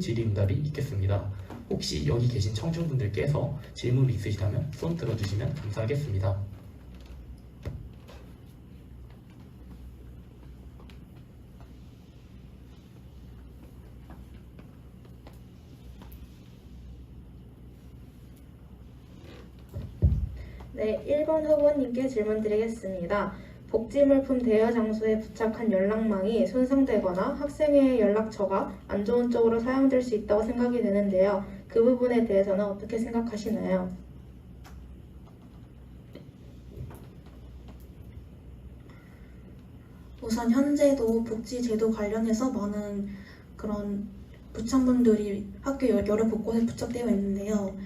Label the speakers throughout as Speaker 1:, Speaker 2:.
Speaker 1: 질의응답이 있겠습니다. 혹시 여기 계신 청중분들께서 질문이 있으시다면 손 들어주시면 감사하겠습니다.
Speaker 2: 네, 1번 후보님께 질문 드리겠습니다. 복지물품 대여 장소에 부착한 연락망이 손상되거나 학생의 연락처가 안 좋은 쪽으로 사용될 수 있다고 생각이 되는데요. 그 부분에 대해서는 어떻게 생각하시나요?
Speaker 3: 우선 현재도 복지제도 관련해서 많은 그런 부착물들이 학교 여- 여러 곳곳에 부착되어 있는데요.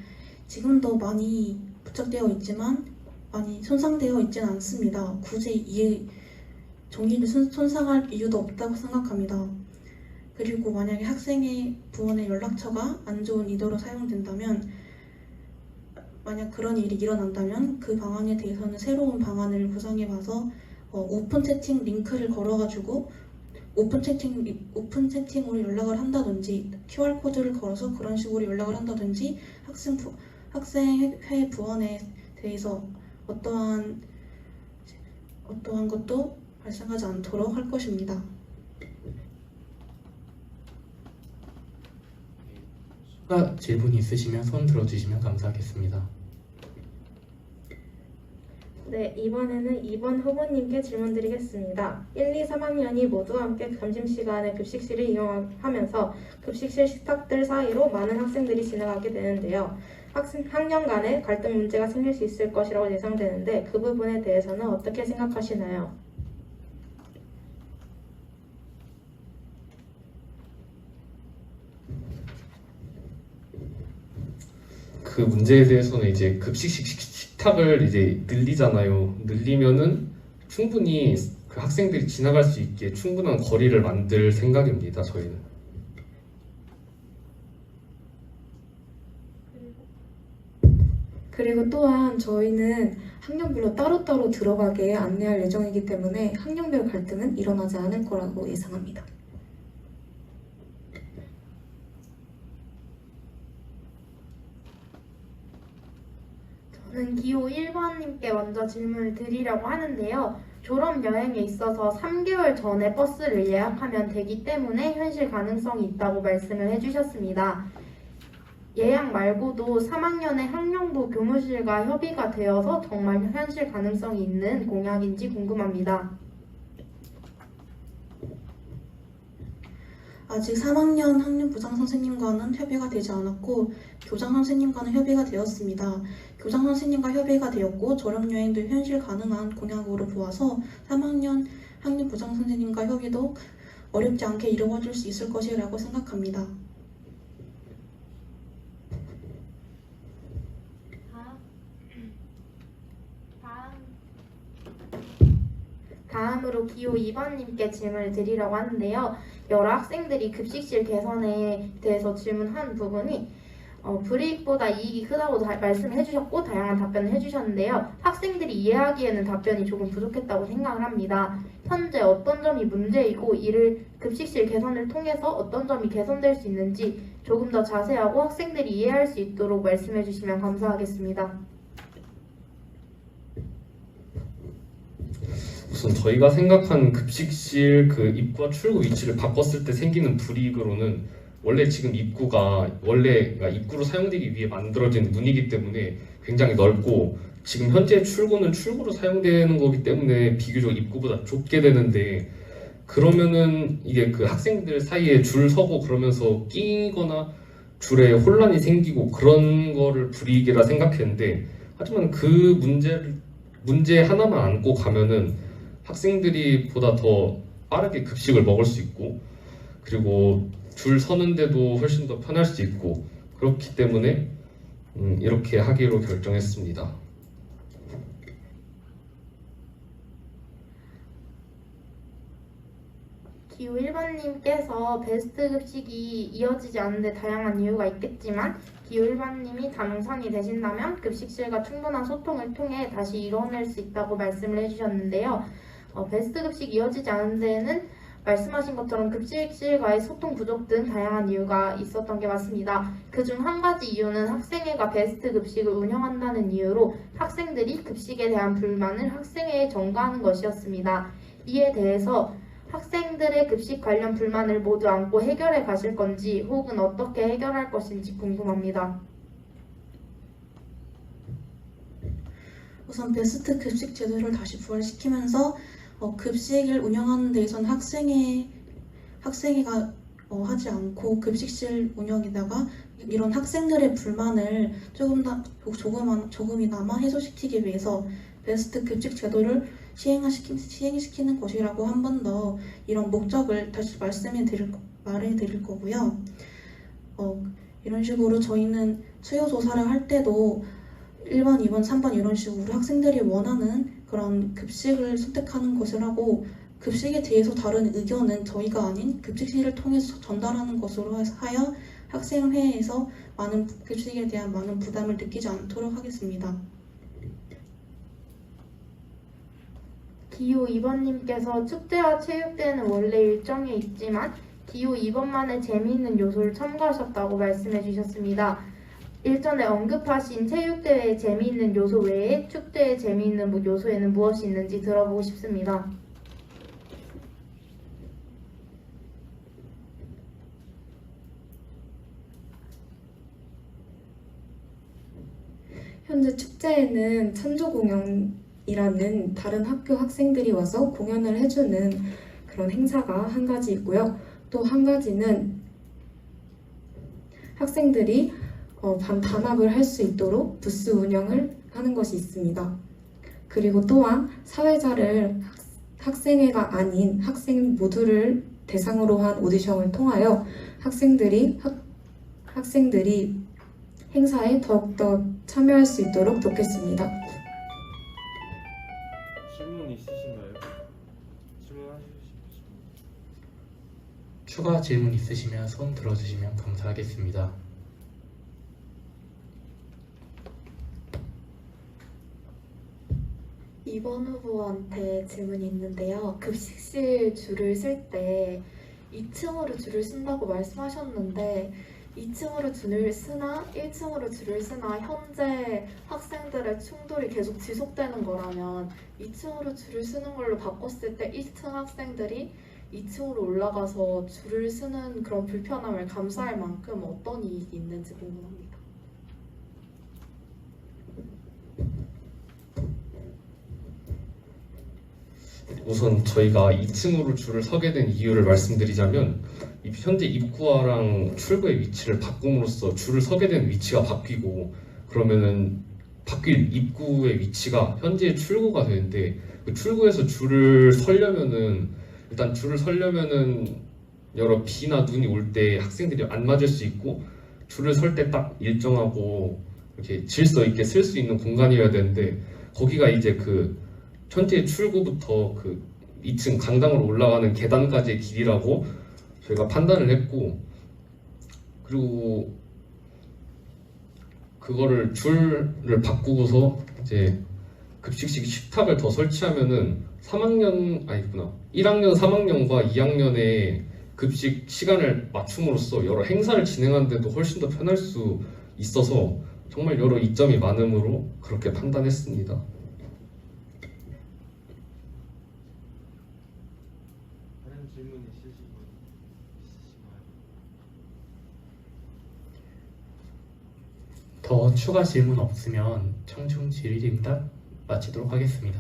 Speaker 3: 지금도 많이 부착되어 있지만 많이 손상되어 있지는 않습니다. 굳이 이 종이를 손, 손상할 이유도 없다고 생각합니다. 그리고 만약에 학생의 부원의 연락처가 안 좋은 의도로 사용된다면 만약 그런 일이 일어난다면 그 방안에 대해서는 새로운 방안을 구상해봐서 어, 오픈 채팅 링크를 걸어가지고 오픈 채팅 리- 오픈 채팅으로 연락을 한다든지 QR 코드를 걸어서 그런 식으로 연락을 한다든지 학생 부, 학생 회 부원에 대해서 어떠한 어떠한 것도 발생하지 않도록 할 것입니다.
Speaker 1: 추가 질문이 있으시면 손 들어주시면 감사하겠습니다.
Speaker 2: 네, 이번에는 2번 후보님께 질문 드리겠습니다. 1, 2, 3학년이 모두 함께 점심시간에 급식실을 이용하면서 급식실 식탁들 사이로 많은 학생들이 지나가게 되는데요. 학생, 학년 간에 갈등 문제가 생길 수 있을 것이라고 예상되는데 그 부분에 대해서는 어떻게 생각하시나요?
Speaker 4: 그 문제에 대해서는 이제 급식 식- 식- 식탁을 이제 늘리잖아요. 늘리면은 충분히 그 학생들이 지나갈 수 있게 충분한 거리를 만들 생각입니다. 저희는.
Speaker 5: 그리고 또한 저희는 학년별로 따로따로 들어가게 안내할 예정이기 때문에 학년별 갈등은 일어나지 않을 거라고 예상합니다.
Speaker 2: 저는 기호 1번님께 먼저 질문을 드리려고 하는데요. 졸업 여행에 있어서 3개월 전에 버스를 예약하면 되기 때문에 현실 가능성이 있다고 말씀을 해주셨습니다. 예약 말고도 3학년의 학령부 교무실과 협의가 되어서 정말 현실 가능성이 있는 공약인지 궁금합니다.
Speaker 3: 아직 3학년 학년 부장 선생님과는 협의가 되지 않았고 교장 선생님과는 협의가 되었습니다. 교장 선생님과 협의가 되었고 졸업 여행도 현실 가능한 공약으로 보아서 3학년 학년 부장 선생님과 협의도 어렵지 않게 이루어질 수 있을 것이라고 생각합니다.
Speaker 2: 기호 2번님께 질문을 드리려고 하는데요. 여러 학생들이 급식실 개선에 대해서 질문한 부분이 어, 불이익보다 이익이 크다고 다- 말씀을 해주셨고 다양한 답변을 해주셨는데요. 학생들이 이해하기에는 답변이 조금 부족했다고 생각을 합니다. 현재 어떤 점이 문제이고 이를 급식실 개선을 통해서 어떤 점이 개선될 수 있는지 조금 더 자세하고 학생들이 이해할 수 있도록 말씀해 주시면 감사하겠습니다.
Speaker 4: 우선 저희가 생각한 급식실 그 입구와 출구 위치를 바꿨을 때 생기는 불이익으로는 원래 지금 입구가 원래 그러니까 입구로 사용되기 위해 만들어진 문이기 때문에 굉장히 넓고 지금 현재 출구는 출구로 사용되는 거기 때문에 비교적 입구보다 좁게 되는데 그러면은 이게 그 학생들 사이에 줄 서고 그러면서 끼거나 줄에 혼란이 생기고 그런 거를 불이익이라 생각했는데 하지만 그 문제를 문제 하나만 안고 가면은 학생들이 보다 더 빠르게 급식을 먹을 수 있고 그리고 줄 서는데도 훨씬 더 편할 수 있고 그렇기 때문에 음, 이렇게 하기로 결정했습니다.
Speaker 2: 기호 1번님께서 베스트 급식이 이어지지 않는데 다양한 이유가 있겠지만 기호 1번님이 다명상이 되신다면 급식실과 충분한 소통을 통해 다시 이뤄낼 수 있다고 말씀을 해주셨는데요. 어, 베스트 급식이 이어지지 않는 데에는 말씀하신 것처럼 급식실과의 소통 부족 등 다양한 이유가 있었던 게 맞습니다. 그중 한 가지 이유는 학생회가 베스트 급식을 운영한다는 이유로 학생들이 급식에 대한 불만을 학생회에 전가하는 것이었습니다. 이에 대해서 학생들의 급식 관련 불만을 모두 안고 해결해 가실 건지 혹은 어떻게 해결할 것인지 궁금합니다.
Speaker 3: 우선 베스트 급식 제도를 다시 부활시키면서 어, 급식을 운영하는 데 있어서는 학생회 학생회가 어, 하지 않고 급식실 운영에다가 이런 학생들의 불만을 조금 더 조금 조금이나마 해소시키기 위해서 베스트 급식 제도를 시행시키, 시행시키는 것이라고 한 번 더 이런 목적을 다시 말씀해 드릴 거- 말해 드릴 거고요. 어, 이런 식으로 저희는 수요 조사를 할 때도 1번, 2번, 3번 이런 식으로 학생들이 원하는 그런 급식을 선택하는 것을 하고 급식에 대해서 다른 의견은 저희가 아닌 급식실을 통해서 전달하는 것으로 하여 학생회에서 많은 부- 급식에 대한 많은 부담을 느끼지 않도록 하겠습니다.
Speaker 2: 기호 2번님께서 축제와 체육대회는 원래 일정에 있지만 기호 2번만의 재미있는 요소를 첨가하셨다고 말씀해 주셨습니다. 일전에 언급하신 체육대회의 재미있는 요소 외에 축제의 재미있는 뭐 요소에는 무엇이 있는지 들어보고 싶습니다.
Speaker 5: 현재 축제에는 천조 공연이라는 다른 학교 학생들이 와서 공연을 해주는 그런 행사가 한 가지 있고요. 또 한 가지는 학생들이 어, 반 단합을 할 수 있도록 부스 운영을 하는 것이 있습니다. 그리고 또한 사회자를 학- 학생회가 아닌 학생 모두를 대상으로 한 오디션을 통하여 학생들이 학, 학생들이 행사에 더욱더 참여할 수 있도록 돕겠습니다.
Speaker 6: 질문 있으신가요? 질문하실 수 있으신가요?
Speaker 1: 추가 질문 있으시면 손 들어주시면 감사하겠습니다.
Speaker 7: 이번 후보한테 질문이 있는데요. 급식실 줄을 쓸 때 2층으로 줄을 쓴다고 말씀하셨는데 2층으로 줄을 쓰나 1층으로 줄을 쓰나 현재 학생들의 충돌이 계속 지속되는 거라면 2층으로 줄을 쓰는 걸로 바꿨을 때 1층 학생들이 2층으로 올라가서 줄을 쓰는 그런 불편함을 감수할 만큼 어떤 이익이 있는지 궁금합니다.
Speaker 4: 우선 저희가 2층으로 줄을 서게 된 이유를 말씀드리자면 이 현재 입구와랑 출구의 위치를 바꿈으로써 줄을 서게 된 위치가 바뀌고 그러면은 바뀔 입구의 위치가 현재 출구가 되는데 그 출구에서 줄을 서려면은 일단 줄을 서려면은 여러 비나 눈이 올 때 학생들이 안 맞을 수 있고 줄을 설 때 딱 일정하고 이렇게 질서 있게 쓸 수 있는 공간이어야 되는데 거기가 이제 그 현재 출구부터 그 2층 강당으로 올라가는 계단까지의 길이라고 저희가 판단을 했고 그리고 그거를 줄을 바꾸고서 이제 급식식 식탁을 더 설치하면은 3학년 아니구나 1학년 3학년과 2학년의 급식 시간을 맞춤으로써 여러 행사를 진행하는데도 훨씬 더 편할 수 있어서 정말 여러 이점이 많으므로 그렇게 판단했습니다.
Speaker 6: 다른 질문 있으신 분 있으신가요?
Speaker 1: 더 추가 질문 없으면 청중 질의응답 마치도록 하겠습니다.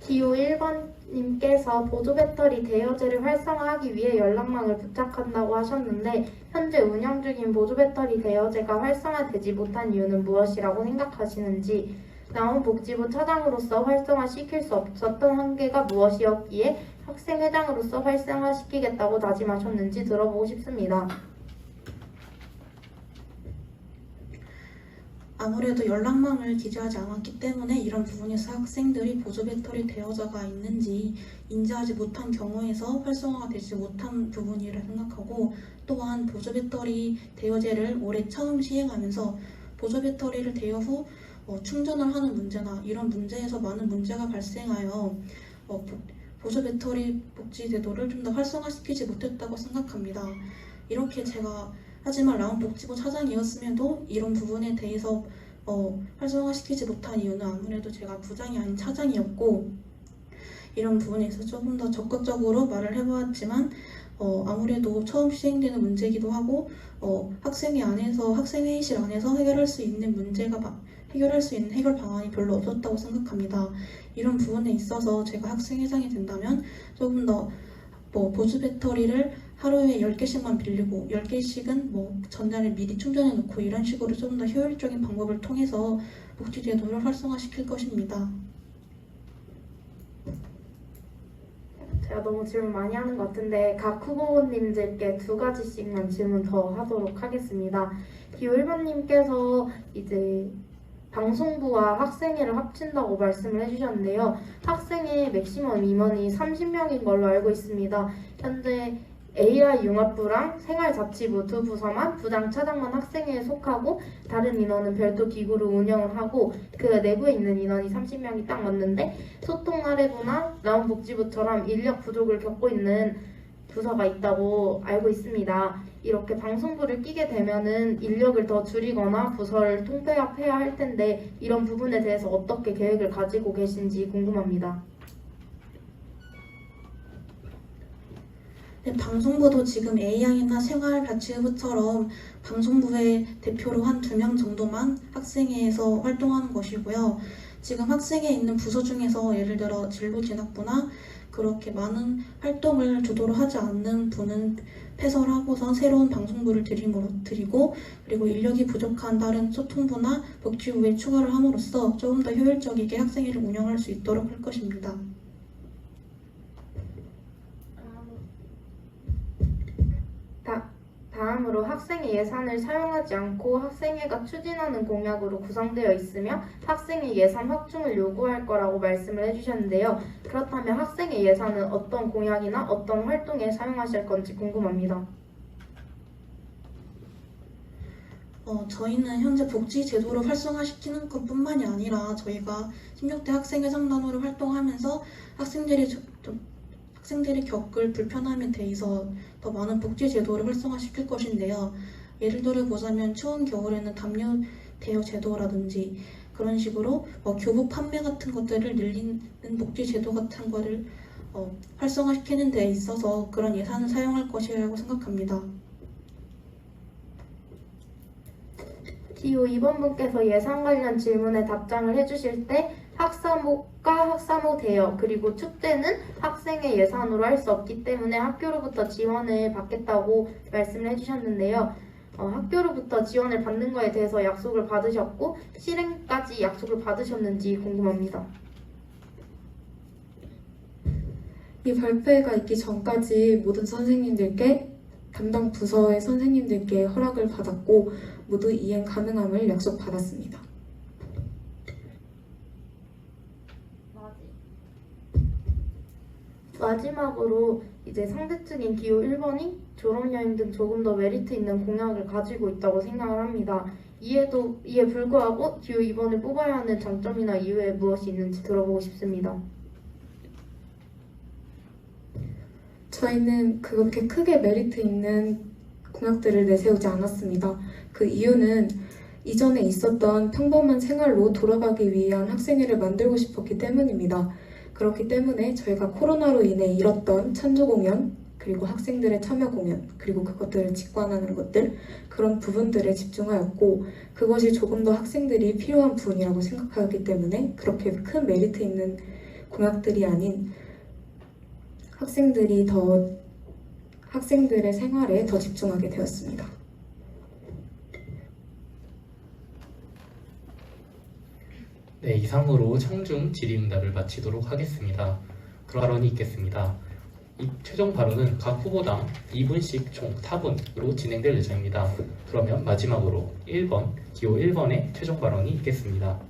Speaker 2: 기호 1번님께서 보조 배터리 대여제를 활성화하기 위해 연락망을 부착한다고 하셨는데 현재 운영 중인 보조 배터리 대여제가 활성화되지 못한 이유는 무엇이라고 생각하시는지 나원복지부 차장으로서 활성화시킬 수 없었던 한계가 무엇이었기에 학생회장으로서 활성화시키겠다고 다짐하셨는지 들어보고 싶습니다.
Speaker 3: 아무래도 연락망을 기재하지 않았기 때문에 이런 부분에서 학생들이 보조 배터리 대여자가 있는지 인지하지 못한 경우에서 활성화가 되지 못한 부분이라 생각하고 또한 보조 배터리 대여제를 올해 처음 시행하면서 보조 배터리를 대여 후 어, 충전을 하는 문제나 이런 문제에서 많은 문제가 발생하여 어, 보- 보조 배터리 복지 제도를 좀 더 활성화시키지 못했다고 생각합니다. 이렇게 제가 하지만 라운 복지부 차장이었음에도 이런 부분에 대해서 어, 활성화시키지 못한 이유는 아무래도 제가 부장이 아닌 차장이었고 이런 부분에 있어서 조금 더 적극적으로 말을 해보았지만 어, 아무래도 처음 시행되는 문제이기도 하고 어, 학생회 안에서 학생 회의실 안에서 해결할 수 있는 문제가 바- 해결할 수 있는 해결 방안이 별로 없었다고 생각합니다. 이런 부분에 있어서 제가 학생회장이 된다면 조금 더 뭐 보조 배터리를 하루에 10개씩만 빌리고 10개씩은 뭐 전자를 미리 충전해 놓고 이런 식으로 좀 더 효율적인 방법을 통해서 복지 제도를 활성화시킬 것입니다.
Speaker 2: 제가 너무 질문 많이 하는 것 같은데 각 후보님들께 두 가지씩만 질문 더 하도록 하겠습니다. 기호 1번님께서 이제 방송부와 학생회를 합친다고 말씀을 해주셨는데요. 학생회 맥시멈 임원이 30명인 걸로 알고 있습니다. 현재 AI 융합부랑 생활자치부 두 부서만 부장 차장만 학생회에 속하고 다른 인원은 별도 기구로 운영을 하고 그 내부에 있는 인원이 30명이 딱 맞는데 소통 사례부나 라운복지부처럼 인력 부족을 겪고 있는 부서가 있다고 알고 있습니다. 이렇게 방송부를 끼게 되면은 인력을 더 줄이거나 부서를 통폐합해야 할 텐데 이런 부분에 대해서 어떻게 계획을 가지고 계신지 궁금합니다.
Speaker 3: 방송부도 지금 A양이나 생활자치부처럼 방송부의 대표로 한 두 명 정도만 학생회에서 활동하는 것이고요. 지금 학생회에 있는 부서 중에서 예를 들어 진로진학부나 그렇게 많은 활동을 주도로 하지 않는 분은 폐설하고서 새로운 방송부를 드림으로 드리고 그리고 인력이 부족한 다른 소통부나 복지부에 추가를 함으로써 조금 더 효율적이게 학생회를 운영할 수 있도록 할 것입니다.
Speaker 2: 다, 다음으로 학생회 예산을 사용하지 않고 학생회가 추진하는 공약으로 구성되어 있으며 학생회 예산 확충을 요구할 거라고 말씀을 해주셨는데요. 그렇다면 학생회 예산은 어떤 공약이나 어떤 활동에 사용하실 건지 궁금합니다.
Speaker 3: 어, 저희는 현재 복지 제도를 활성화시키는 것뿐만이 아니라 저희가 16대 학생회 상단으로 활동하면서 학생들이 저- 좀- 학생들이 겪을 불편함에 대해서 더 많은 복지 제도를 활성화시킬 것인데요. 예를 들어 보자면 추운 겨울에는 담요 대여 제도라든지 그런 식으로 어, 교복 판매 같은 것들을 늘리는 복지 제도 같은 거를 어, 활성화시키는 데 있어서 그런 예산을 사용할 것이라고 생각합니다.
Speaker 2: 기호 2번 분께서 예산 관련 질문에 답장을 해주실 때 학사목과 학사모 대여 그리고 축제는 학생의 예산으로 할 수 없기 때문에 학교로부터 지원을 받겠다고 말씀을 해주셨는데요. 어, 학교로부터 지원을 받는 거에 대해서 약속을 받으셨고 실행까지 약속을 받으셨는지 궁금합니다.
Speaker 5: 이 발표회가 있기 전까지 모든 선생님들께 담당 부서의 선생님들께 허락을 받았고 모두 이행 가능함을 약속받았습니다.
Speaker 2: 마지막으로 이제 상대 측인 기호 1번이 졸업여행 등 조금 더 메리트 있는 공약을 가지고 있다고 생각을 합니다. 이에도 이에 불구하고 기호 2번을 뽑아야 하는 장점이나 이유에 무엇이 있는지 들어보고 싶습니다.
Speaker 5: 저희는 그렇게 크게 메리트 있는 공약들을 내세우지 않았습니다. 그 이유는 이전에 있었던 평범한 생활로 돌아가기 위한 학생회를 만들고 싶었기 때문입니다. 그렇기 때문에 저희가 코로나로 인해 잃었던 찬조 공연, 그리고 학생들의 참여 공연, 그리고 그것들을 직관하는 것들, 그런 부분들에 집중하였고, 그것이 조금 더 학생들이 필요한 부분이라고 생각하였기 때문에 그렇게 큰 메리트 있는 공약들이 아닌 학생들이 더 학생들의 생활에 더 집중하게 되었습니다.
Speaker 1: 네, 이상으로 청중 질의응답을 마치도록 하겠습니다. 그럼 발언이 있겠습니다. 이 최종 발언은 각 후보당 2분씩 총 4분으로 진행될 예정입니다. 그러면 마지막으로 1번, 기호 1번의 최종 발언이 있겠습니다.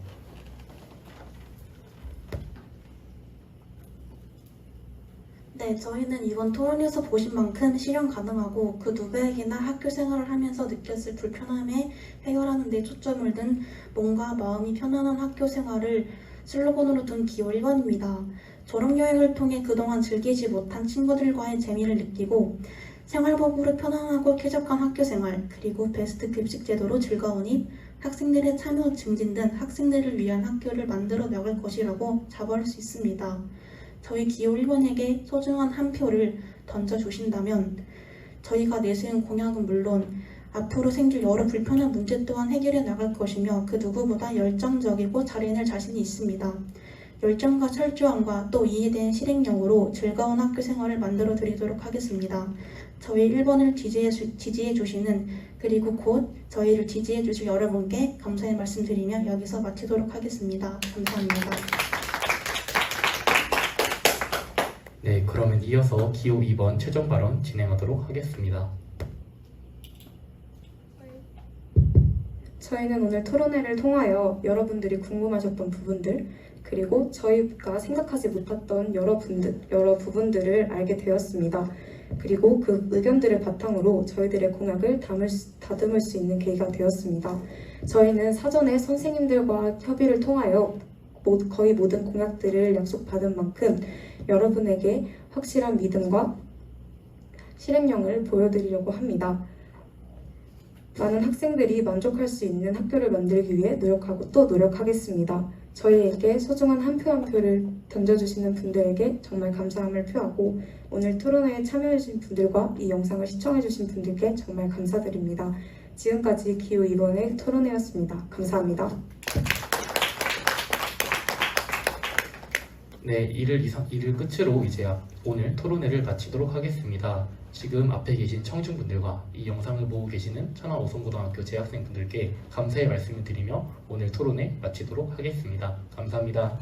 Speaker 3: 네, 저희는 이번 토론에서 보신 만큼 실현 가능하고 그 누구에게나 학교 생활을 하면서 느꼈을 불편함에 해결하는 데 초점을 둔 몸과 마음이 편안한 학교 생활을 슬로건으로 둔 기호 1번입니다. 졸업여행을 통해 그동안 즐기지 못한 친구들과의 재미를 느끼고 생활복으로 편안하고 쾌적한 학교 생활 그리고 베스트 급식 제도로 즐거운 입 학생들의 참여 증진 등 학생들을 위한 학교를 만들어 나갈 것이라고 자부할 수 있습니다. 저희 기호 1번에게 소중한 한 표를 던져주신다면 저희가 내세운 공약은 물론 앞으로 생길 여러 불편한 문제 또한 해결해 나갈 것이며 그 누구보다 열정적이고 잘해낼 자신이 있습니다. 열정과 철저함과 또 이에 대한 실행력으로 즐거운 학교 생활을 만들어 드리도록 하겠습니다. 저희 1번을 지지해, 주, 지지해 주시는 그리고 곧 저희를 지지해 주실 여러분께 감사의 말씀 드리며 여기서 마치도록 하겠습니다. 감사합니다.
Speaker 1: 네, 그러면 이어서 기호 2번 최종 발언 진행하도록 하겠습니다.
Speaker 5: 저희는 오늘 토론회를 통하여 여러분들이 궁금하셨던 부분들 그리고 저희가 생각하지 못했던 여러 분들 여러 부분들을 알게 되었습니다. 그리고 그 의견들을 바탕으로 저희들의 공약을 담을 수, 다듬을 수 있는 계기가 되었습니다. 저희는 사전에 선생님들과 협의를 통하여 모- 거의 모든 공약들을 약속받은 만큼 여러분에게 확실한 믿음과 실행력을 보여드리려고 합니다. 많은 학생들이 만족할 수 있는 학교를 만들기 위해 노력하고 또 노력하겠습니다. 저희에게 소중한 한 표한 표를 던져주시는 분들에게 정말 감사함을 표하고 오늘 토론회에 참여해주신 분들과 이 영상을 시청해주신 분들께 정말 감사드립니다. 지금까지 기호 2번의 토론회였습니다. 감사합니다.
Speaker 1: 네, 이를 이상 이를 끝으로 이제 오늘 토론회를 마치도록 하겠습니다. 지금 앞에 계신 청중분들과 이 영상을 보고 계시는 천안 오송고등학교 재학생분들께 감사의 말씀을 드리며 오늘 토론회 마치도록 하겠습니다. 감사합니다.